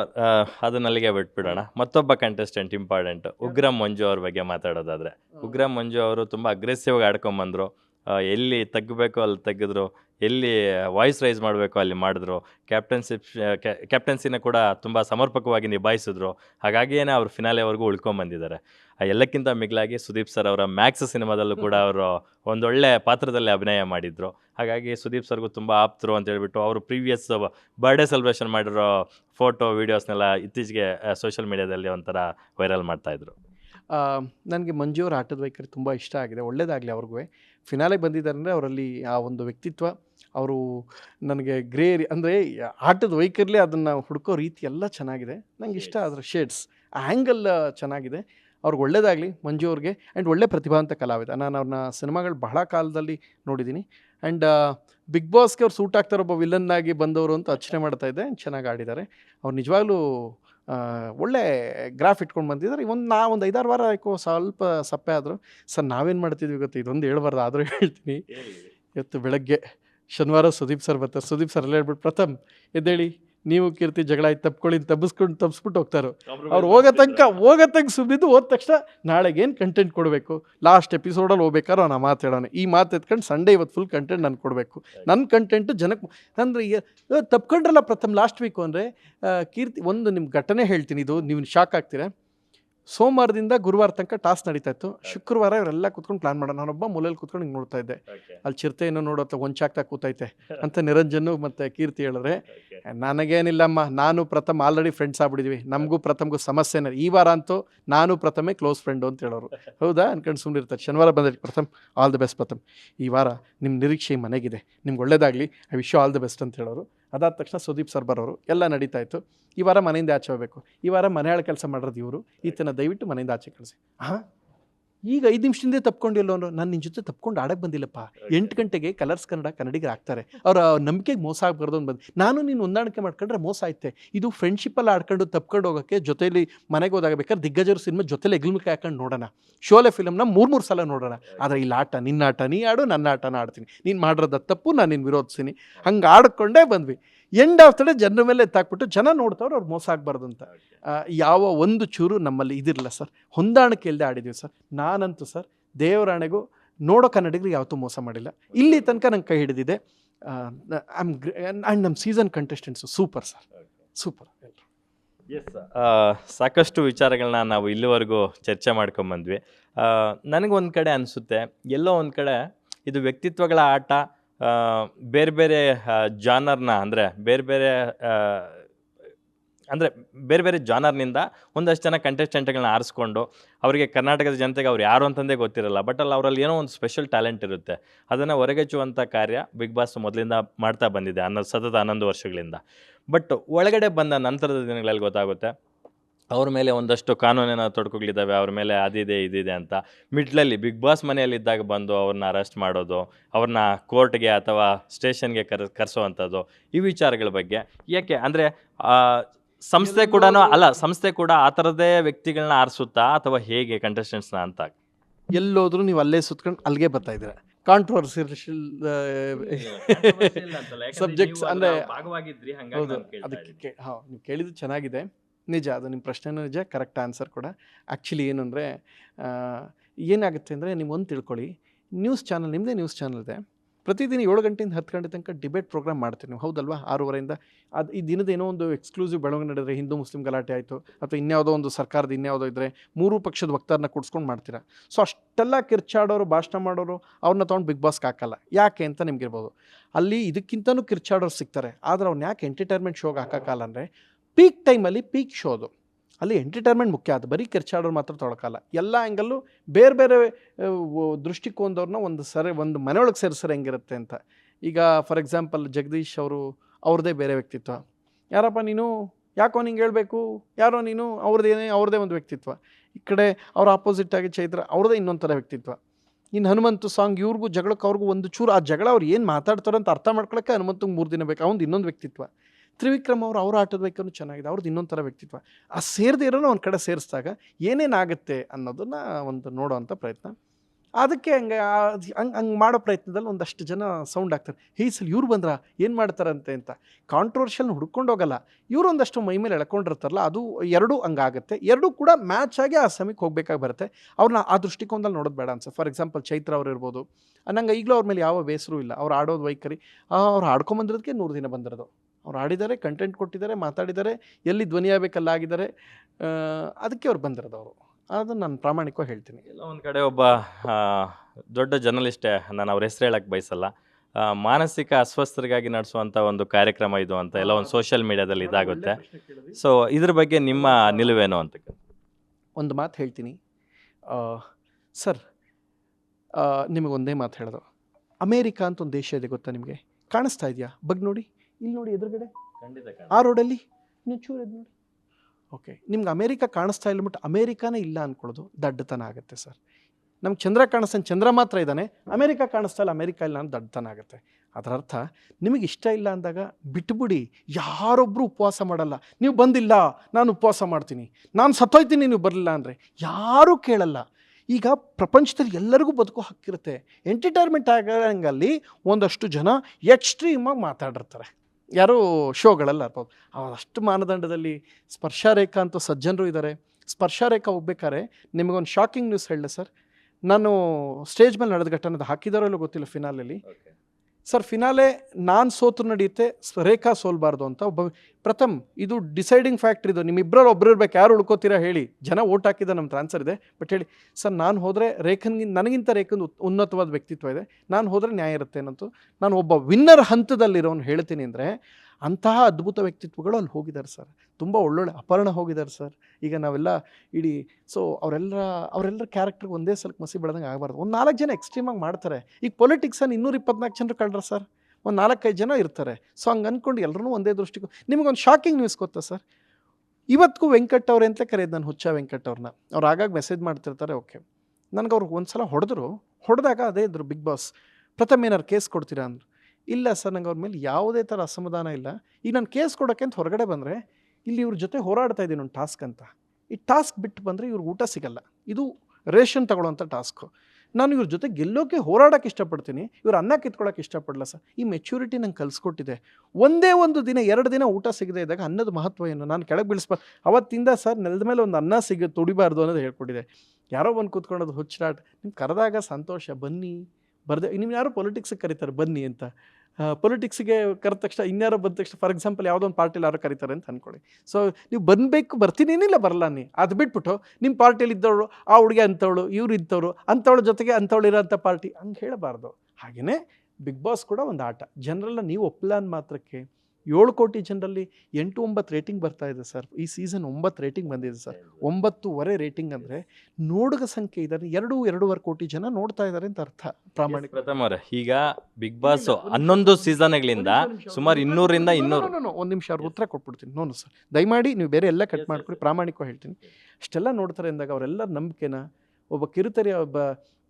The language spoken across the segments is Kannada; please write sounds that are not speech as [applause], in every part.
ಆ, ಅದನ್ನ ಅಲ್ಲಿಗೆ ಬಿಟ್ಬಿಡೋಣ. ಮತ್ತೊಬ್ಬ ಕಂಟೆಸ್ಟೆಂಟ್ ಇಂಪಾರ್ಟೆಂಟ್ ಉಗ್ರಂ ಮಂಜು ಅವ್ರ ಬಗ್ಗೆ ಮಾತಾಡೋದಾದ್ರೆ. ಉಗ್ರಂ ಮಂಜು ಅವರು ತುಂಬಾ ಅಗ್ರೆಸಿವ್ ಆಗಿ ಆಡ್ಕೊಂಬಂದ್ರು ಬಂದ್ರು. ಎಲ್ಲಿ ತಗ್ಬೇಕು ಅಲ್ಲಿ ತೆಗೆದ್ರು ಎಲ್ಲಿ ವಾಯ್ಸ್ ರೈಸ್ ಮಾಡಬೇಕು ಅಲ್ಲಿ ಮಾಡಿದ್ರು. ಕ್ಯಾಪ್ಟನ್ಶಿಪ್ ಕ್ಯಾಪ್ಟನ್ಸಿನ ಕೂಡ ತುಂಬ ಸಮರ್ಪಕವಾಗಿ ನಿಭಾಯಿಸಿದ್ರು. ಹಾಗಾಗಿಯೇ ಅವರು ಫಿನಾಲೆವರೆಗೂ ಉಳ್ಕೊಂಬಂದಿದ್ದಾರೆ ಆ, ಎಲ್ಲಕ್ಕಿಂತ ಮಿಗಿಲಾಗಿ ಸುದೀಪ್ ಸರ್ ಅವರ ಮ್ಯಾಕ್ಸ್ ಸಿನಿಮಾದಲ್ಲೂ ಕೂಡ ಅವರು ಒಂದೊಳ್ಳೆ ಪಾತ್ರದಲ್ಲಿ ಅಭಿನಯ ಮಾಡಿದ್ರು. ಹಾಗಾಗಿ ಸುದೀಪ್ ಸರ್ಗೂ ತುಂಬ ಆಪ್ತರು ಅಂತ ಹೇಳ್ಬಿಟ್ಟು ಅವರು ಪ್ರೀವಿಯಸ್ ಬರ್ಡೇ ಸೆಲೆಬ್ರೇಷನ್ ಮಾಡಿರೋ ಫೋಟೋ ವೀಡಿಯೋಸ್ನೆಲ್ಲ ಇತ್ತೀಚೆಗೆ ಸೋಷಿಯಲ್ ಮೀಡಿಯಾದಲ್ಲಿ ಒಂಥರ ವೈರಲ್ ಮಾಡ್ತಾಯಿದ್ರು ನನಗೆ ಮಂಜು ಅವರ ಆಟದ ವೈಖರಿ ತುಂಬ ಇಷ್ಟ ಆಗಿದೆ. ಒಳ್ಳೇದಾಗಲಿ ಅವ್ರಿಗೂ. ಫಿನಾಲೆಗೆ ಬಂದಿದ್ದಾರೆ ಅಂದರೆ ಅವರಲ್ಲಿ ಆ ಒಂದು ವ್ಯಕ್ತಿತ್ವ ಅವರು ನನಗೆ ಗ್ರೇ ಅಂದರೆ ಆಟದ ವೈಖರಿಲಿ ಅದನ್ನು ಹುಡುಕೋ ರೀತಿ ಎಲ್ಲ ಚೆನ್ನಾಗಿದೆ. ನಂಗೆ ಇಷ್ಟ ಅದರ ಶೇಡ್ಸ್. ಆ್ಯಂಗಲ್ ಚೆನ್ನಾಗಿದೆ. ಅವ್ರಿಗೆ ಒಳ್ಳೇದಾಗಲಿ ಮಂಜು ಅವ್ರಿಗೆ ಆ್ಯಂಡ್ ಒಳ್ಳೆ ಪ್ರತಿಭಾವಂತ ಕಲಾವಿದ. ನಾನು ಅವ್ರನ್ನ ಸಿನಿಮಾಗಳು ಬಹಳ ಕಾಲದಲ್ಲಿ ನೋಡಿದ್ದೀನಿ ಆ್ಯಂಡ್ ಬಿಗ್ ಬಾಸ್ಗೆ ಅವ್ರು ಸೂಟ್ ಆಗ್ತಾರೆ ಒಬ್ಬ ಆಗಿ ಬಂದವರು ಅಂತ ಅರ್ಚನೆ ಮಾಡ್ತಾ ಇದ್ದೆ. ಚೆನ್ನಾಗಿ ಆಡಿದ್ದಾರೆ. ಅವ್ರು ನಿಜವಾಗ್ಲೂ ಒಳ್ಳೆ ಗ್ರಾಫ್ ಇಟ್ಕೊಂಡು ಬಂದಿದ್ದಾರೆ. ಒಂದು ನಾ ಒಂದು ಐದಾರು ವಾರ ಆಯ್ಕೋ ಸ್ವಲ್ಪ ಸಪ್ಪೆ ಆದರು. ಸರ್ ನಾವೇನು ಮಾಡ್ತಿದ್ವಿ ಗೊತ್ತಾ? ಇದೊಂದು ಹೇಳ್ಬಾರ್ದು. ಆದರೂ ಹೇಳ್ತೀನಿ. ಇವತ್ತು ಬೆಳಗ್ಗೆ ಶನಿವಾರ ಸುದೀಪ್ ಸರ್ ಬರ್ತಾರೆ. ಸುದೀಪ್ ಸರ್ ಅಲ್ಲಿ ಹೇಳ್ಬಿಟ್ಟು ಪ್ರಥಮ್ ಎದ್ದೇಳಿ. ನೀವು ಕೀರ್ತಿ ಜಗಳ ಆಯ್ತು ತಪ್ಕೊಳ್ಳಿ ತಬ್ಬಿಸ್ಕೊಂಡು ತಪ್ಪಿಸ್ಬಿಟ್ಟು ಹೋಗ್ತಾರೆ. ಅವ್ರು ಹೋಗೋ ತನಕ ಹೋಗೋ ತನಕ ಸುಬಿದ್ದು ಹೋದ ತಕ್ಷಣ ನಾಳೆಗೆ ಏನು ಕಂಟೆಂಟ್ ಕೊಡಬೇಕು ಲಾಸ್ಟ್ ಎಪಿಸೋಡಲ್ಲಿ ಹೋಗ್ಬೇಕಾದ್ರೆ ನಾನು ಮಾತು ಹೇಳೋಣ. ಈ ಮಾತು ಎತ್ಕೊಂಡು ಸಂಡೇ ಇವತ್ತು ಫುಲ್ ಕಂಟೆಂಟ್ ನಾನು ಕೊಡಬೇಕು. ನನ್ನ ಕಂಟೆಂಟು ಜನಕ್ಕೆ ಅಂದರೆ ತಪ್ಕೊಂಡ್ರಲ್ಲ ಪ್ರಥಮ್ ಲಾಸ್ಟ್ ವೀಕು ಅಂದರೆ ಕೀರ್ತಿ ಒಂದು ನಿಮ್ಮ ಘಟನೆ ಹೇಳ್ತೀನಿ ಇದು ನೀವು ಶಾಕ್ ಆಗ್ತೀರಾ? ಸೋಮವಾರದಿಂದ ಗುರುವಾರ ತನಕ ಟಾಸ್ ನಡೀತಾ ಇತ್ತು. ಶುಕ್ರವಾರ ಇವರೆಲ್ಲ ಕೂತ್ಕೊಂಡು ಪ್ಲಾನ್ ಮಾಡೋಣ. ನಾನೊಬ್ಬ ಮೂಲೆಯಲ್ಲಿ ಕೂತ್ಕೊಂಡು ಹಿಂಗೆ ನೋಡ್ತಾ ಇದ್ದೆ. ಅಲ್ಲಿ ಚಿರತೆ ಏನೋ ನೋಡೋತ್ತ ಒಂಚಾಗ್ತಾ ಕೂತೈತೆ [laughs] ಅಂತ ನಿರಂಜನು ಮತ್ತು ಕೀರ್ತಿ ಹೇಳಿದ್ರೆ ನನಗೇನಿಲ್ಲಮ್ಮ ನಾನು ಪ್ರಥಮ್ ಆಲ್ರೆಡಿ ಫ್ರೆಂಡ್ಸ್ ಆಗ್ಬಿಟ್ಟಿದ್ವಿ. ನಮಗೂ ಪ್ರಥಮಗೂ ಸಮಸ್ಯೆನೇ ಈ ವಾರ ಅಂತೂ ನಾನು ಪ್ರಥಮೇ ಕ್ಲೋಸ್ ಫ್ರೆಂಡು ಅಂತ ಹೇಳೋರು. [laughs] ಹೌದಾ? ಅನ್ಕೊಂಡು ಸುಮ್ಮನೆ ಇರ್ತಾರೆ. ಶನಿವಾರ ಬಂದಿರಿ Pratham all the best Pratham. ಈ ವಾರ ನಿಮ್ಮ ನಿರೀಕ್ಷೆ ಮನೆಗಿದೆ. ನಿಮ್ಗೆ ಒಳ್ಳೇದಾಗಲಿ. I wish all the best ಅಂತ ಹೇಳೋರು. ಅದಾದ ತಕ್ಷಣ ಸುದೀಪ್ ಸರ್ ಬರೋರು, ಎಲ್ಲ ನಡೀತಾ ಇತ್ತು. ಈ ವಾರ ಮನೆಯಿಂದ ಆಚೆ ಹೋಗಬೇಕು. ಈ ವಾರ ಮನೆಯಾಳ ಕೆಲಸ ಮಾಡಿರೋದು ಇವರು. ಈತನ ದಯವಿಟ್ಟು ಮನೆಯಿಂದ ಆಚೆ ಕಳಿಸಿ. ಹಾಂ? ಈಗ ಐದು ನಿಮಿಷದಿಂದ ತಪ್ಕೊಂಡಿಲ್ಲ ಅವನು. ನಾನು ನಿನ್ನ ಜೊತೆ ತಪ್ಕೊಂಡು ಆಡಕ್ಕೆ ಬಂದಿಲ್ಲಪ್ಪ. ಎಂಟು ಗಂಟೆಗೆ ಕಲರ್ಸ್ ಕನ್ನಡ ಕನ್ನಡಿಗರು ಆಗ್ತಾರೆ ಅವರ ನಂಬಿಕೆಗೆ ಮೋಸ ಆಗ್ಬಾರ್ದು ಅಂತ ಬಂದು ನಾನು ನೀನು ಹೊಂದಾಣಿಕೆ ಮಾಡ್ಕೊಂಡ್ರೆ ಮೋಸ ಆಯ್ತೆ. ಇದು ಫ್ರೆಂಡ್ಶಿಪ್ಪಲ್ಲಿ ಆಡ್ಕೊಂಡು ತಪ್ಕೊಂಡು ಹೋಗೋಕ್ಕೆ ಜೊತೆಯಲ್ಲಿ ಮನೆಗೆ ಹೋದಾಗ ಬೇಕಾದ್ರೆ ದಿಗ್ಗಜರು ಸಿನಿಮಾ ಜೊತೆಲಿ ಎಗ್ಲಿಮಿಕೆ ಹಾಕೊಂಡು ನೋಡೋಣ. ಶೋಲೆ ಫಿಲಮ್ನ ಮೂರು ಮೂರು ಸಲ ನೋಡೋಣ. ಆದರೆ ಇಲ್ಲಿ ಆಟ ನಿನ್ನ ಆಟ ನೀ ಆಡು ನನ್ನ ಆಟನ ಆಡ್ತೀನಿ. ನೀನು ಮಾಡಿರೋದ ತಪ್ಪು ನಾನು ನಿನ್ನ ವಿರೋಧಿಸ್ತೀನಿ. ಹಂಗೆ ಆಡ್ಕೊಂಡೇ ಬಂದ್ವಿ. ಎಂಡ್ ಆಫ್ ದ ಡೇ ಜನರ ಮೇಲೆ ಎತ್ತಾಕ್ಬಿಟ್ಟು ಜನ ನೋಡ್ತಾವ್ರು ಅವ್ರು ಮೋಸ ಆಗಬಾರ್ದು ಅಂತ ಯಾವ ಒಂದು ಚೂರು ನಮ್ಮಲ್ಲಿ ಇದಿರಲ್ಲ ಸರ್. ಹೊಂದಾಣಿಕೆ ಇಲ್ಲದೆ ಆಡಿದ್ದೀವಿ ಸರ್. ನಾನಂತೂ ಸರ್, ದೇವರಾಣೆಗೂ ನೋಡೋ ಕನ್ನಡಿಗರಿಗೆ ಯಾವತ್ತೂ ಮೋಸ ಮಾಡಿಲ್ಲ. ಇಲ್ಲಿ ತನಕ ನಂಗೆ ಕೈ ಹಿಡಿದಿದೆ. ಐಮ್ ಆ್ಯಂಡ್ ನಮ್ಮ season contestants super sir super yes ಸಾಕಷ್ಟು ವಿಚಾರಗಳನ್ನ ನಾವು ಇಲ್ಲಿವರೆಗೂ ಚರ್ಚೆ ಮಾಡ್ಕೊಂಬಂದ್ವಿ. ನನಗೊಂದು ಕಡೆ ಅನಿಸುತ್ತೆ, ಎಲ್ಲೋ ಒಂದು ಕಡೆ ಇದು ವ್ಯಕ್ತಿತ್ವಗಳ ಆಟ ಬೇರೆ ಬೇರೆ ಜಾನರ್ನ ಅಂದರೆ ಬೇರೆ ಬೇರೆ ಅಂದರೆ ಬೇರೆ ಬೇರೆ ಜಾನರ್ನಿಂದ ಒಂದಷ್ಟು ಜನ ಕಂಟೆಸ್ಟೆಂಟ್ಗಳನ್ನ ಆರಿಸ್ಕೊಂಡು ಅವರಿಗೆ ಕರ್ನಾಟಕದ ಜನತೆಗೆ ಅವ್ರು ಯಾರು ಅಂತಂದೇ ಗೊತ್ತಿರಲ್ಲ. ಬಟ್ ಅಲ್ಲಿ ಅವರಲ್ಲಿ ಏನೋ ಒಂದು ಸ್ಪೆಷಲ್ ಟ್ಯಾಲೆಂಟ್ ಇರುತ್ತೆ. ಅದನ್ನು ಹೊರಗೆಚ್ಚುವಂಥ ಕಾರ್ಯ ಬಿಗ್ ಬಾಸ್ ಮೊದಲಿಂದ ಮಾಡ್ತಾ ಬಂದಿದೆ ಅನ್ನೋದು ಸತತ ಹನ್ನೊಂದು ವರ್ಷಗಳಿಂದ. ಬಟ್ ಒಳಗಡೆ ಬಂದ ನಂತರದ ದಿನಗಳಲ್ಲಿ ಗೊತ್ತಾಗುತ್ತೆ. ಅವ್ರ ಮೇಲೆ ಒಂದಷ್ಟು ಕಾನೂನಿನ ತೊಡಕುಗಳಿದ್ದಾವೆ ಅವ್ರ ಮೇಲೆ ಅದಿದೆ ಇದಿದೆ ಅಂತ. ಮಿಡ್ಲಲ್ಲಿ ಬಿಗ್ ಬಾಸ್ ಮನೆಯಲ್ಲಿದ್ದಾಗ ಬಂದು ಅವ್ರನ್ನ ಅರೆಸ್ಟ್ ಮಾಡೋದು ಅವ್ರನ್ನ ಕೋರ್ಟ್ಗೆ ಅಥವಾ ಸ್ಟೇಷನ್ಗೆ ಕರ್ ಕರೆಸೋವಂಥದ್ದು ಈ ವಿಚಾರಗಳ ಬಗ್ಗೆ. ಯಾಕೆ ಅಂದರೆ ಸಂಸ್ಥೆ ಕೂಡ ಅಲ್ಲ ಸಂಸ್ಥೆ ಕೂಡ ಆ ಥರದೇ ವ್ಯಕ್ತಿಗಳನ್ನ ಆರಿಸುತ್ತಾ ಅಥವಾ ಹೇಗೆ ಕಂಟೆಸ್ಟೆಂಟ್ಸ್ನ ಅಂತ? ಎಲ್ಲೋದ್ರೂ ನೀವು ಅಲ್ಲೇ ಸುತ್ಕೊಂಡು ಅಲ್ಲಿಗೆ ಬರ್ತಾ ಇದ್ದೀರಾ? ಕಾಂಟ್ರವರ್ಸಿಯಲ್ ಸಬ್ಜೆಕ್ಟ್ಸ್ ಅಂದ್ರೆ- ಹೌದು. ಅದಕ್ಕೆ ಹಾಂ ನೀವು ಕೇಳಿದ್ದು ಚೆನ್ನಾಗಿದೆ. ನಿಜ, ಅದು ನಿಮ್ಮ ಪ್ರಶ್ನೆನೂ ನಿಜ ಕರೆಕ್ಟ್ ಆನ್ಸರ್ ಕೂಡ. ಆ್ಯಕ್ಚುಲಿ ಏನು ಅಂದರೆ ಏನಾಗುತ್ತೆ ಅಂದರೆ ನೀವು ಒಂದು ತಿಳ್ಕೊಳ್ಳಿ ನ್ಯೂಸ್ ಚಾನಲ್ ನಿಮ್ಮದೇ ನ್ಯೂಸ್ ಚಾನಲ್ ಇದೆ. ಪ್ರತಿದಿನ ಏಳು ಗಂಟೆಯಿಂದ ಹತ್ತು ಗಂಟೆ ತನಕ ಡಿಬೇಟ್ ಪ್ರೋಗ್ರಾಮ್ ಮಾಡ್ತೀವಿ ನೀವು. ಹೌದಲ್ವಾ? ಆರೂವರೆಯಿಂದ. ಅದು ಈ ದಿನದ ಏನೋ ಒಂದು ಎಕ್ಸ್ಕ್ಲೂಸಿವ್ ಬೆಳವಣಿಗೆ ನಡೆದರೆ, ಹಿಂದೂ, ಮುಸ್ಲಿಂ ಗಲಾಟೆ ಆಯಿತು, ಅಥವಾ ಇನ್ಯಾವುದೋ ಒಂದು ಸರ್ಕಾರದ ಇನ್ಯಾವುದೋ ಇದ್ದರೆ ಮೂರು ಪಕ್ಷದ ವಕ್ತಾರನ್ನ ಕೂಡ್ಸ್ಕೊಂಡು ಮಾಡ್ತೀರಾ. ಸೊ ಅಷ್ಟೆಲ್ಲ ಕಿರ್ಚಾಡೋರು, ಭಾಷಣ ಮಾಡೋರು ಅವ್ರನ್ನ ತೊಗೊಂಡು ಬಿಗ್ ಬಾಸ್ಗೆ ಹಾಕಲ್ಲ. ಯಾಕೆ ಅಂತ ನಿಮ್ಗಿರ್ಬೋದು. ಅಲ್ಲಿ ಇದಕ್ಕಿಂತನೂ ಕಿರ್ಚಾಡೋರು ಸಿಗ್ತಾರೆ. ಆದರೆ ಅವ್ನು ಯಾಕೆ ಎಂಟರ್ಟೈನ್ಮೆಂಟ್ ಶೋಗೆ ಹಾಕೋಕ್ಕಲ್ಲ ಅಂದರೆ ಪೀಕ್ ಟೈಮಲ್ಲಿ ಪೀಕ್ ಶೋ ಅದು ಅಲ್ಲಿ ಎಂಟರ್ಟೈನ್ಮೆಂಟ್ ಮುಖ್ಯ. ಅದು ಬರೀ ಕಿರ್ಚಾಡೋರು ಮಾತ್ರ ತೊಳಕಲ್ಲ. ಎಲ್ಲ ಆ್ಯಂಗಲ್ಲು ಬೇರೆ ಬೇರೆ ದೃಷ್ಟಿಕೋನದವ್ರನ್ನ ಒಂದು ಸರಿ, ಒಂದು ಮನೆಯೊಳಗೆ ಸೇರಿಸ್ರೆ ಹೆಂಗಿರುತ್ತೆ ಅಂತ. ಈಗ ಫಾರ್ ಎಕ್ಸಾಂಪಲ್ ಜಗದೀಶ್ ಅವರು, ಅವ್ರದ್ದೇ ಬೇರೆ ವ್ಯಕ್ತಿತ್ವ. ಯಾರಪ್ಪ ನೀನು? ಯಾಕೋ ನಿಂಗೆ ಹೇಳಬೇಕು? ಯಾರೋ ನೀನು? ಅವ್ರದ್ದೇನೇ ಅವ್ರದ್ದೇ ಒಂದು ವ್ಯಕ್ತಿತ್ವ. ಈ ಕಡೆ ಅವ್ರ ಆಪೋಸಿಟ್ ಆಗಿ ಚೈತ್ರ ಅವ್ರದ್ದೇ ಇನ್ನೊಂದು ಥರ ವ್ಯಕ್ತಿತ್ವ. ಇನ್ನು ಹನುಮಂತು ಸಾಂಗ್ ಇವ್ರಿಗೂ ಜಗಳಕ್ಕೆ ಅವ್ರಿಗೂ ಒಂದು ಚೂರು ಆ ಜಗಳ ಅವ್ರು ಏನು ಮಾತಾಡ್ತಾರೆ ಅಂತ ಅರ್ಥ ಮಾಡ್ಕೊಳಕ್ಕೆ ಹನುಮಂತಂಗೆ ಮೂರು ದಿನ ಬೇಕು. ಅವ್ನು ಇನ್ನೊಂದು ವ್ಯಕ್ತಿತ್ವ. ತ್ರಿವಿಕ್ರಮ್ ಅವರು ಅವ್ರ ಆಟದ ಬೇಕಾದ್ರೂ ಚೆನ್ನಾಗಿದೆ ಅವ್ರದ್ದು ಇನ್ನೊಂದು ಥರ ವ್ಯಕ್ತಿತ್ವ. ಆ ಸೇರದೇ ಇರೋನು ಒಂದು ಕಡೆ ಸೇರಿಸಿದಾಗ ಏನೇನಾಗುತ್ತೆ ಅನ್ನೋದನ್ನ ಒಂದು ನೋಡೋವಂಥ ಪ್ರಯತ್ನ. ಅದಕ್ಕೆ ಹಂಗೆ ಹಂಗೆ ಹಂಗೆ ಮಾಡೋ ಪ್ರಯತ್ನದಲ್ಲಿ ಒಂದಷ್ಟು ಜನ ಸೌಂಡ್ ಆಗ್ತಾರೆ ಹೇ ಸಲ ಇವ್ರು ಬಂದ್ರ? ಏನು ಮಾಡ್ತಾರಂತೆ ಅಂತ? ಕಾಂಟ್ರವರ್ಷಿಯಲ್ನ ಹುಡ್ಕೊಂಡು ಹೋಗಲ್ಲ ಇವರು ಒಂದಷ್ಟು ಮೈ ಮೇಲೆ ಎಳ್ಕೊಂಡಿರ್ತಾರಲ್ಲ, ಅದು ಎರಡೂ ಹಂಗಾಗುತ್ತೆ. ಎರಡೂ ಕೂಡ ಮ್ಯಾಚ್ ಆಗಿ ಆ ಸಮಯಕ್ಕೆ ಹೋಗ್ಬೇಕಾಗಿ ಬರುತ್ತೆ. ಅವ್ರನ್ನ ಆ ದೃಷ್ಟಿಕೋನದಲ್ಲಿ ನೋಡೋದು ಬೇಡ ಅನ್ಸರ್ ಫಾರ್ ಎಕ್ಸಾಂಪಲ್ ಚೈತ್ರ ಅವ್ರು ಇರ್ಬೋದು. ನಂಗೆ ಈಗಲೂ ಅವ್ರ ಮೇಲೆ ಯಾವ ಬೇಸರೂ ಇಲ್ಲ. ಅವ್ರು ಆಡೋದು ವೈಖರಿ. ಅವ್ರು ಆಡ್ಕೊಂಬಂದಿರೋದಕ್ಕೆ ನೂರು ದಿನ ಬಂದಿರೋದು. ಅವ್ರು ಆಡಿದ್ದಾರೆ ಕಂಟೆಂಟ್ ಕೊಟ್ಟಿದ್ದಾರೆ ಮಾತಾಡಿದ್ದಾರೆ ಎಲ್ಲಿ ಧ್ವನಿ ಆಗಬೇಕಲ್ಲ ಆಗಿದ್ದಾರೆ ಅದಕ್ಕೆ ಅವ್ರು ಬಂದಿರೋದು ಅವರು ಅದನ್ನು ನಾನು ಪ್ರಾಮಾಣಿಕವಾಗಿ ಹೇಳ್ತೀನಿ. ಎಲ್ಲ ಒಂದು ಕಡೆ ಒಬ್ಬ ದೊಡ್ಡ ಜರ್ನಲಿಸ್ಟೇ ನಾನು ಅವ್ರ ಹೆಸರು ಹೇಳಕ್ಕೆ ಬಯಸಲ್ಲ. ಮಾನಸಿಕ ಅಸ್ವಸ್ಥರಿಗಾಗಿ ನಡೆಸುವಂಥ ಒಂದು ಕಾರ್ಯಕ್ರಮ ಇದು ಅಂತ ಎಲ್ಲ ಒಂದು ಸೋಷಿಯಲ್ ಮೀಡಿಯಾದಲ್ಲಿ ಇದಾಗುತ್ತೆ. ಸೊ ಇದ್ರ ಬಗ್ಗೆ ನಿಮ್ಮ ನಿಲುವೇನು ಅಂತ ಒಂದು ಮಾತು ಹೇಳ್ತೀನಿ. ಸರ್ ನಿಮಗೊಂದೇ ಮಾತು ಹೇಳೋದು. ಅಮೇರಿಕಾ ಅಂತ ಒಂದು ದೇಶ ಇದೆ ಗೊತ್ತಾ ನಿಮಗೆ? ಕಾಣಿಸ್ತಾ ಇದೆಯಾ? ಬಗ್ ನೋಡಿ. ಇಲ್ಲಿ ನೋಡಿ ಎದುರುಗಡೆ. ಆ ರೋಡಲ್ಲಿ ನೀವು ಚೂರು ಎದ್ದು ನೋಡಿ. ಓಕೆ ನಿಮ್ಗೆ ಅಮೇರಿಕ ಕಾಣಿಸ್ತಾ ಇಲ್ಲ ಬಿಟ್ಟು ಅಮೇರಿಕಾನೇ ಇಲ್ಲ ಅನ್ಕೊಳ್ಳೋದು ದಡ್ಡತನ ಆಗುತ್ತೆ ಸರ್ ನಮ್ಗೆ ಚಂದ್ರ ಕಾಣಿಸ್ತಾನೆ ಚಂದ್ರ ಮಾತ್ರ ಇದ್ದಾನೆ ಅಮೇರಿಕ ಕಾಣಿಸ್ತಾ ಇಲ್ಲ ಅಮೇರಿಕಾ ಇಲ್ಲ ಅಂತ ದಡ್ಡತನ ಆಗುತ್ತೆ. ಅದರ ಅರ್ಥ ನಿಮಗೆ ಇಷ್ಟ ಇಲ್ಲ ಅಂದಾಗ ಬಿಟ್ಬಿಡಿ ಯಾರೊಬ್ಬರು ಉಪವಾಸ ಮಾಡಲ್ಲ. ನೀವು ಬಂದಿಲ್ಲ ನಾನು ಉಪವಾಸ ಮಾಡ್ತೀನಿ. ನಾನು ಸತ್ತೋಯ್ತೀನಿ ನೀವು ಬರಲಿಲ್ಲ ಅಂದರೆ ಯಾರೂ ಕೇಳಲ್ಲ. ಈಗ ಪ್ರಪಂಚದಲ್ಲಿ ಎಲ್ಲರಿಗೂ ಬದುಕೋ ಹಕ್ಕಿರುತ್ತೆ. ಎಂಟರ್ಟೈನ್ಮೆಂಟ್ ಆಗಂಗಲ್ಲಿ ಒಂದಷ್ಟು ಜನ ಎಕ್ಸ್ಟ್ರೀಮಾಗಿ ಮಾತಾಡಿರ್ತಾರೆ. ಯಾರೋ ಶೋಗಳಲ್ಲ ಅಷ್ಟು ಮಾನದಂಡದಲ್ಲಿ ಸ್ಪರ್ಶ ರೇಖಾ ಅಂತ ಸಜ್ಜನರು ಇದ್ದಾರೆ ಸ್ಪರ್ಶ ಸ್ಪರ್ಶಾರೇಖಾ ಹೋಗ್ಬೇಕಾದ್ರೆ ನಿಮಗೊಂದು ಶಾಕಿಂಗ್ ನ್ಯೂಸ್ ಹೇಳಲೆ ಸರ್? ನಾನು ಸ್ಟೇಜ್ ಮೇಲೆ ನಡೆದ ಘಟನೆದು ಹಾಕಿದಾರಲ್ಲೂ ಗೊತ್ತಿಲ್ಲ ಫಿನಾಲಲ್ಲಿ ಸರ್, ಫಿನಾಲೆ ನಾನು ಸೋತು ನಡೆಯುತ್ತೆ ರೇಖಾ ಸೋಲ್ಬಾರ್ದು ಅಂತ ಒಬ್ಬ ಪ್ರಥಮ್ ಇದು ಡಿಸೈಡಿಂಗ್ ಫ್ಯಾಕ್ಟ್ರಿ ಇದು. ನಿಮ್ಮಿಬ್ಬರಲ್ಲಿ ಒಬ್ಬರು ಇರ್ಬೇಕು, ಯಾರು ಉಳ್ಕೋತೀರಾ ಹೇಳಿ. ಜನ ಓಟ್ ಹಾಕಿದ ನಮ್ಮ ಟ್ರಾನ್ಸರ್ ಇದೆ. ಬಟ್ ಹೇಳಿ, ಸರ್, ನಾನು ಹೋದರೆ ರೇಖನ್ಗಿಂತ ನನಗಿಂತ ರೇಖನ್ ಉನ್ನತವಾದ ವ್ಯಕ್ತಿತ್ವ ಇದೆ. ನಾನು ಹೋದರೆ ನ್ಯಾಯ ಇರುತ್ತೆ ಅನ್ನೋದು. ನಾನು ಒಬ್ಬ ವಿನ್ನರ್ ಹಂತದಲ್ಲಿರೋನು ಹೇಳ್ತೀನಿ ಅಂದರೆ ಅಂತಹ ಅದ್ಭುತ ವ್ಯಕ್ತಿತ್ವಗಳು ಅಲ್ಲಿ ಹೋಗಿದ್ದಾರೆ ಸರ್. ತುಂಬ ಒಳ್ಳೊಳ್ಳೆ ಅಪರ್ಣ ಹೋಗಿದ್ದಾರೆ ಸರ್. ಈಗ ನಾವೆಲ್ಲ ಇಡೀ ಸೊ ಅವರೆಲ್ಲ ಅವರೆಲ್ಲರ ಕ್ಯಾರೆಕ್ಟರ್ಗೆ ಒಂದೇ ಸಲಕ್ಕೆ ಮಸಿ ಬೆಳೆದಂಗೆ ಆಗಬಾರ್ದು. ಒಂದು ನಾಲ್ಕು ಜನ ಎಕ್ಸ್ಟ್ರೀಮಾಗಿ ಮಾಡ್ತಾರೆ. ಈಗ ಪೊಲಿಟಿಕ್ಸನ್ನು ಇನ್ನೂರ ಇಪ್ಪತ್ನಾಲ್ಕು ಜನರು ಕಳ್ರ ಸರ್. ಒಂದು ನಾಲ್ಕೈದು ಜನ ಇರ್ತಾರೆ. ಸೊ ಹಂಗೆ ಅಂದ್ಕೊಂಡು ಎಲ್ಲರೂ ಒಂದೇ ದೃಷ್ಟಿಗೂ ನಿಮಗೊಂದು ಶಾಕಿಂಗ್ ನ್ಯೂಸ್ ಗೊತ್ತಾ ಸರ್? ಇವತ್ತಿಗೂ ವೆಂಕಟ್ ಅವ್ರೆ ಅಂತ ಕರೆಯೋದು ನಾನು ಹುಚ್ಚ ವೆಂಕಟ್ ಅವ್ರನ್ನ ಅವ್ರು ಆಗಾಗ ಮೆಸೇಜ್ ಮಾಡ್ತಿರ್ತಾರೆ ಓಕೆ ನನಗೆ ಅವ್ರಿಗೆ ಒಂದು ಸಲ ಹೊಡೆದ್ರು. ಹೊಡೆದಾಗ ಅದೇ ಇದ್ರು ಬಿಗ್ ಬಾಸ್ ಪ್ರಥಮ ಏನಾರು ಕೇಸ್ ಕೊಡ್ತೀರಾ? ಅಂದ್ರು. ಇಲ್ಲ ಸರ್, ನಂಗೆ ಅವ್ರ ಮೇಲೆ ಯಾವುದೇ ಥರ ಅಸಮಾಧಾನ ಇಲ್ಲ. ಈಗ ನಾನು ಕೇಸ್ ಕೊಡೋಕ್ಕೆ ಅಂತ ಹೊರಗಡೆ ಬಂದರೆ, ಇಲ್ಲಿ ಇವ್ರ ಜೊತೆ ಹೋರಾಡ್ತಾ ಇದ್ದೀನಿ ಒಂದು ಟಾಸ್ಕ್ ಅಂತ. ಈ ಟಾಸ್ಕ್ ಬಿಟ್ಟು ಬಂದರೆ ಇವ್ರಿಗೆ ಊಟ ಸಿಗಲ್ಲ. ಇದು ರೇಷನ್ ತಗೊಳ್ಳೋಂಥ ಟಾಸ್ಕು. ನಾನು ಇವ್ರ ಜೊತೆ ಗೆಲ್ಲೋಕೆ ಹೋರಾಡೋಕ್ಕೆ ಇಷ್ಟಪಡ್ತೀನಿ. ಇವ್ರು ಅನ್ನ ಕಿತ್ಕೊಳ್ಳೋಕೆ ಇಷ್ಟಪಡಲ್ಲ ಸರ್. ಈ ಮೆಚ್ಯೂರಿಟಿ ನಂಗೆ ಕಲಿಸ್ಕೊಟ್ಟಿದೆ. ಒಂದೇ ಒಂದು ದಿನ, ಎರಡು ದಿನ ಊಟ ಸಿಗದೆ ಇದ್ದಾಗ ಅನ್ನದ ಮಹತ್ವ ಏನು? ನಾನು ಕೆಳಗೆ ಬೀಳಿಸ್ಬಾರ್ದು ಅವತ್ತಿಂದ ಸರ್ ನೆಲದ ಮೇಲೆ ಒಂದು ಅನ್ನ ಸಿಗ, ತುಡಿಬಾರ್ದು ಅನ್ನೋದು ಹೇಳ್ಕೊಟ್ಟಿದೆ. ಯಾರೋ ಬಂದು ಕೂತ್ಕೊಳ್ಳೋದು ಹುಚ್ಚಾಟ ನಿಮ್ಗೆ ಕರೆದಾಗ ಸಂತೋಷ, ಬನ್ನಿ. ಬರ್ದೆ ನಿಮ್ಗೆ ಯಾರು ಪೊಲಿಟಿಕ್ಸಿಗೆ ಕರೀತಾರೆ, ಬನ್ನಿ ಅಂತ. ಪೊಲಿಟಿಕ್ಸಿಗೆ ಕರೆದ ತಕ್ಷಣ ಇನ್ಯಾರೋ ಬಂದ ತಕ್ಷಣ ಫಾರ್ ಎಕ್ಸಾಂಪಲ್ ಯಾವುದೋ ಒಂದು ಪಾರ್ಟಿಲಿ ಯಾರೋ ಕರೀತಾರೆ ಅಂತ ಅಂದ್ಕೊಳ್ಳಿ ಸೊ ನೀವು ಬರಬೇಕು ಬರ್ತೀನಿ, ಏನಿಲ್ಲ, ಬರಲ್ಲ ನೀ. ಅದು ಬಿಟ್ಬಿಟ್ಟು ನಿಮ್ಮ ಪಾರ್ಟಿಯಲ್ಲಿ ಇದ್ದವಳು ಆ ಹುಡುಗಿ ಅಂಥವಳು, ಇವ್ರು ಇದ್ದವರು ಅಂಥವಳ ಜೊತೆಗೆ ಅಂಥವಳು ಇರೋಂಥ ಪಾರ್ಟಿ, ಹಂಗೆ ಹೇಳಬಾರ್ದು. ಹಾಗೆಯೇ ಬಿಗ್ ಬಾಸ್ ಕೂಡ ಒಂದು ಆಟ. ಜನರಲ್ಲ ನೀವು ಒಪ್ಪಲ್ಲ ಮಾತ್ರಕ್ಕೆ ಏಳು ಕೋಟಿ ಜನರಲ್ಲಿ ಎಂಟು ಒಂಬತ್ತು ರೇಟಿಂಗ್ ಬರ್ತಾ ಇದೆ ಸರ್. ಈ ಸೀಸನ್ ಒಂಬತ್ತು ರೇಟಿಂಗ್ ಬಂದಿದೆ ಸರ್. ಒಂಬತ್ತುವರೆ ರೇಟಿಂಗ್ ಅಂದರೆ ನೋಡುಗ ಸಂಖ್ಯೆ ಇದ್ದಾರೆ ಎರಡು ಎರಡೂವರೆ ಕೋಟಿ ಜನ ನೋಡ್ತಾ ಇದ್ದಾರೆ ಅಂತ ಅರ್ಥ ಪ್ರಾಮಾಣಿಕ ಪ್ರಥಮ ಅವರೇ ಈಗ ಬಿಗ್ ಬಾಸ್ ಹನ್ನೊಂದು ಸೀಸನ್ಗಳಿಂದ ಸುಮಾರು ಇನ್ನೂರಿಂದ ಇನ್ನೂರು. ಒಂದು ನಿಮಿಷ ಅವ್ರಿಗೆ ಉತ್ತರ ಕೊಟ್ಬಿಡ್ತೀನಿ. No sir. ದಯಮಾಡಿ ನೀವು ಬೇರೆ ಎಲ್ಲ ಕಟ್ ಮಾಡ್ಕೊಳ್ಳಿ ಪ್ರಾಮಾಣಿಕವಾಗಿ ಹೇಳ್ತೀನಿ. ಅಷ್ಟೆಲ್ಲ ನೋಡ್ತಾರೆ ಅಂದಾಗ ಅವರೆಲ್ಲ ನಂಬಿಕೆನ ಒಬ್ಬ ಕಿರುತೆರೆಯ ಒಬ್ಬ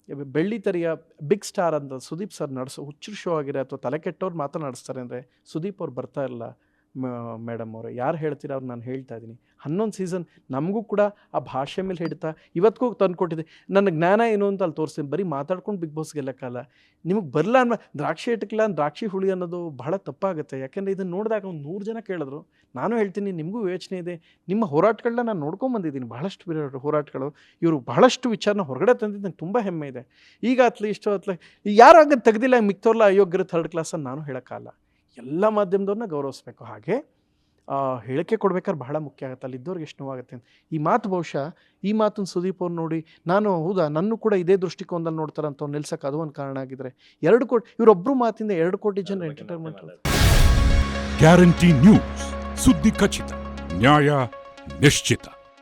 ಬೆಳ್ಳಿತೆರೆಯ ಬಿಗ್ ಸ್ಟಾರ್ ಅಂತ ಸುದೀಪ್ ಸರ್ ನಡೆಸೋ ಹುಚ್ಚರು ಶೋ ಆಗಿದೆ ಅಥವಾ ತಲೆ ಕೆಟ್ಟವ್ರು ಮಾತ್ರ ನಡೆಸ್ತಾರೆ ಅಂದರೆ ಸುದೀಪ್ ಅವ್ರು ಬರ್ತಾ ಇಲ್ಲ. ಮೇಡಮ್ ಅವರು. ಯಾರು ಹೇಳ್ತೀರ ಅವ್ರು ನಾನು ಹೇಳ್ತಾ ಇದ್ದೀನಿ. ಹನ್ನೊಂದು ಸೀಸನ್ ನಮಗೂ ಕೂಡ ಆ ಭಾಷೆ ಮೇಲೆ ಹಿಡಿತಾ ಇವತ್ತಿಗೂ ತಂದುಕೊಟ್ಟಿದೆ. ನನ್ನ ಜ್ಞಾನ ಏನು ಅಂತ ಅಲ್ಲಿ ತೋರಿಸ್ತೀನಿ. ಬರೀ ಮಾತಾಡ್ಕೊಂಡು ಬಿಗ್ ಬಾಸ್ ಗೆಲ್ಲಕ್ಕಲ್ಲ ನಿಮಗೆ ಬರಲ್ಲ ಅನ್ನ ದ್ರಾಕ್ಷಿ ಇಟ್ಟಕ್ಕಿಲ್ಲ ದ್ರಾಕ್ಷಿ ಹುಳಿ ಅನ್ನೋದು ಬಹಳ ತಪ್ಪಾಗುತ್ತೆ. ಯಾಕೆಂದರೆ ಇದನ್ನು ನೋಡಿದಾಗ ಒಂದು ನೂರು ಜನ ಕೇಳಿದ್ರು. ನಾನು ಹೇಳ್ತೀನಿ, ನಿಮಗೂ ಯೋಚನೆ ಇದೆ. ನಿಮ್ಮ ಹೋರಾಟಗಳನ್ನ ನಾನು ನೋಡ್ಕೊಂಬಂದಿದ್ದೀನಿ ಬಹಳಷ್ಟು ಹೋರಾಟಗಳು. ಇವರು ಬಹಳಷ್ಟು ವಿಚಾರನ ಹೊರಗಡೆ ತಂದಿದ್ದು ನಂಗೆ ತುಂಬ ಹೆಮ್ಮೆ ಇದೆ. ಈಗ ಅತ್ಲ ಯಾರು ಹಂಗೆ ತೆಗ್ದಿಲ್ಲ ಮಿಕ್ತೋರ್ಲ ಅಯೋಗ್ಯರು ಥರ್ಡ್ ಕ್ಲಾಸ್ ಅಂತ ನಾನು ಹೇಳೋಕ್ಕಲ್ಲ ಎಲ್ಲ ಮಾಧ್ಯಮದವ್ರನ್ನ ಗೌರವಿಸ್ಬೇಕು. ಹಾಗೆ ಹೇಳಿಕೆ ಕೊಡ್ಬೇಕಾದ್ರೆ ಬಹಳ ಮುಖ್ಯ ಆಗುತ್ತೆ. ಅಲ್ಲಿ ಇದ್ದವ್ರಿಗೆ ಎಷ್ಟು ನೋವಾಗುತ್ತೆ ಅಂತ. ಈ ಮಾತು ಬಹುಶಃ ಈ ಮಾತನ್ನು ಸುದೀಪ್ ಅವ್ರು ನೋಡಿ ನಾನು ಹೌದಾ ನನ್ನ ಕೂಡ ಇದೇ ದೃಷ್ಟಿಕೋನದಲ್ಲಿ ನೋಡ್ತಾರೆ ಅಂತ ನಿಲ್ಸಕ್ಕೆ ಅದು ಒಂದು ಕಾರಣ ಆಗಿದ್ರೆ. ಎರಡು ಕೋಟಿ ಇವರೊಬ್ಬರು ಮಾತಿಂದ ಎರಡು ಕೋಟಿ ಜನ ಎಂಟರ್ಟೈನ್ಮೆಂಟ್ ಗ್ಯಾರಂಟಿ ನ್ಯೂಸ್ ಸುದ್ದಿ ಖಚಿತ ನ್ಯಾಯ ನಿಶ್ಚಿತ.